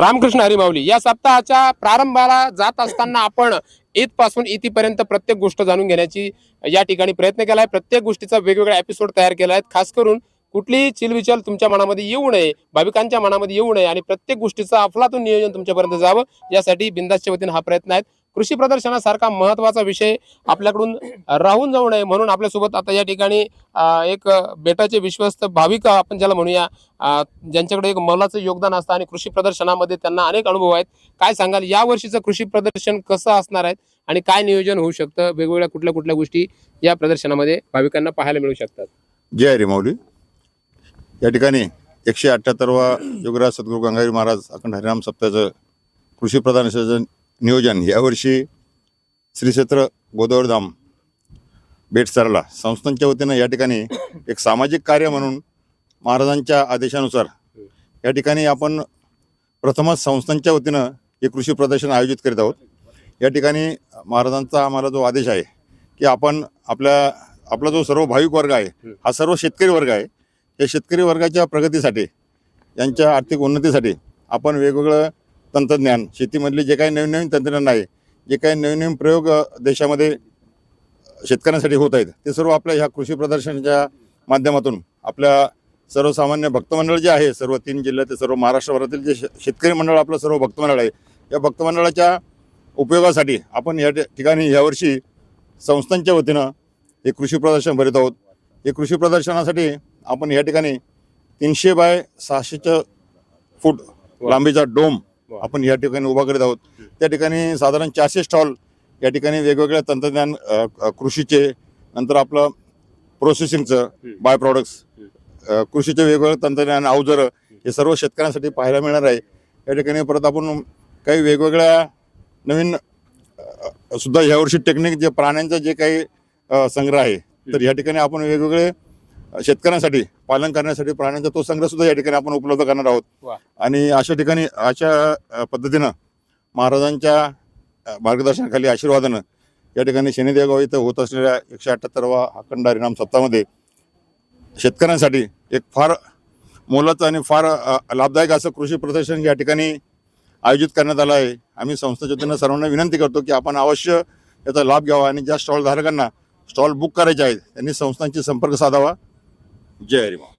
रामकृष्ण हरिमाऊली या सप्ताहाच्या प्रारंभाला जात असताना आपण ईदपासून इथपर्यंत प्रत्येक गोष्ट जाणून घेण्याची या ठिकाणी प्रयत्न केला आहे प्रत्येक गोष्टीचा वेगवेगळा एपिसोड तयार केला आहे खास करून कुठलीही चिलविचल तुमच्या मनामध्ये येऊ नये भाविकांच्या मनामध्ये येऊ नये आणि प्रत्येक गोष्टीचं अफलातून नियोजन तुमच्यापर्यंत जावं यासाठी बिंदासच्या वतीनं हा प्रयत्न आहे कृषी प्रदर्शनासारखा महत्त्वाचा विषय आपल्याकडून राहून जाऊ नये म्हणून आपल्यासोबत आता या ठिकाणी एक बेटाचे विश्वस्त भाविक आपण ज्याला म्हणूया ज्यांच्याकडे एक मलाचं योगदान असतं आणि कृषी प्रदर्शनामध्ये त्यांना अनेक अनुभव आहेत. काय सांगाल? या वर्षीचं कृषी प्रदर्शन कसं असणार आहे आणि काय नियोजन होऊ शकतं? वेगवेगळ्या कुठल्या कुठल्या गोष्टी या प्रदर्शनामध्ये भाविकांना पाहायला मिळू शकतात. जय हरी माऊली. या ठिकाणी एकशे अठ्ठ्याहत्तरवा योगराज सद्गुरू गंगारी महाराज अखंड हरिराम सप्ताचं कृषी प्रदर्शन नियोजन. यावर्षी श्री क्षेत्र गोदावरधाम बेट सरला. संस्थांच्या वतीनं या ठिकाणी एक सामाजिक कार्य म्हणून महाराजांच्या आदेशानुसार या ठिकाणी आपण प्रथमच संस्थांच्या वतीनं हे कृषी प्रदर्शन आयोजित करीत आहोत. या ठिकाणी महाराजांचा आम्हाला जो आदेश आहे की आपण आपल्या आपला जो सर्व भाविक वर्ग आहे हा सर्व शेतकरी वर्ग आहे या शेतकरी वर्गाच्या प्रगतीसाठी यांच्या आर्थिक उन्नतीसाठी आपण वेगवेगळं तंत्रज्ञान शेतीमधले जे काही नवीन नवीन तंत्रज्ञान आहे जे काही नवीन नवीन प्रयोग देशामध्ये शेतकऱ्यांसाठी होत आहेत ते सर्व आपल्या ह्या कृषी प्रदर्शनाच्या माध्यमातून आपल्या सर्वसामान्य भक्तमंडळ जे आहे सर्व तीन जिल्ह्यातील सर्व महाराष्ट्रभरातील जे शे- शेतकरी मंडळ आपलं सर्व भक्तमंडळ आहे या भक्तमंडळाच्या उपयोगासाठी आपण या ठिकाणी यावर्षी संस्थांच्या वतीनं हे कृषी प्रदर्शन भरत आहोत. हे कृषी प्रदर्शनासाठी आपण या ठिकाणी तीनशे बाय सहाशेच्या फूट लांबीचा डोम आपण या ठिकाणी उभा करीत आहोत. त्या ठिकाणी साधारण चारशे स्टॉल या ठिकाणी वेगवेगळ्या तंत्रज्ञान कृषीचे नंतर आपलं प्रोसेसिंगचं बाय प्रॉडक्ट्स कृषीचे वेगवेगळे तंत्रज्ञान अवजारं हे सर्व शेतकऱ्यांसाठी पाहायला मिळणार आहे. या ठिकाणी परत आपण काही वेगवेगळ्या नवीन सुद्धा यावर्षी टेक्निक जे प्राण्यांचं जे काही संग्रह आहे तर या ठिकाणी आपण वेगवेगळे शेतकऱ्यांसाठी पालन करण्यासाठी प्राण्यांचा तो संग्रह सुद्धा या ठिकाणी आपण उपलब्ध करणार आहोत. आणि अशा ठिकाणी अशा पद्धतीनं महाराजांच्या मार्गदर्शनाखाली आशीर्वादानं या ठिकाणी शनिदेव इथं होत असलेल्या एकशे अठ्ठ्याहत्तरवा अखंड हरिनाम सप्ताहामध्ये शेतकऱ्यांसाठी एक फार मोलाचं आणि फार लाभदायक असं कृषी प्रदर्शन या ठिकाणी आयोजित करण्यात आलं आहे. आम्ही संस्थेच्या वतीनं सर्वांना विनंती करतो की आपण अवश्य याचा लाभ घ्यावा आणि ज्या स्टॉल धारकांना स्टॉल बुक करायचे आहेत त्यांनी संस्थांशी संपर्क साधावा. जय हरिमा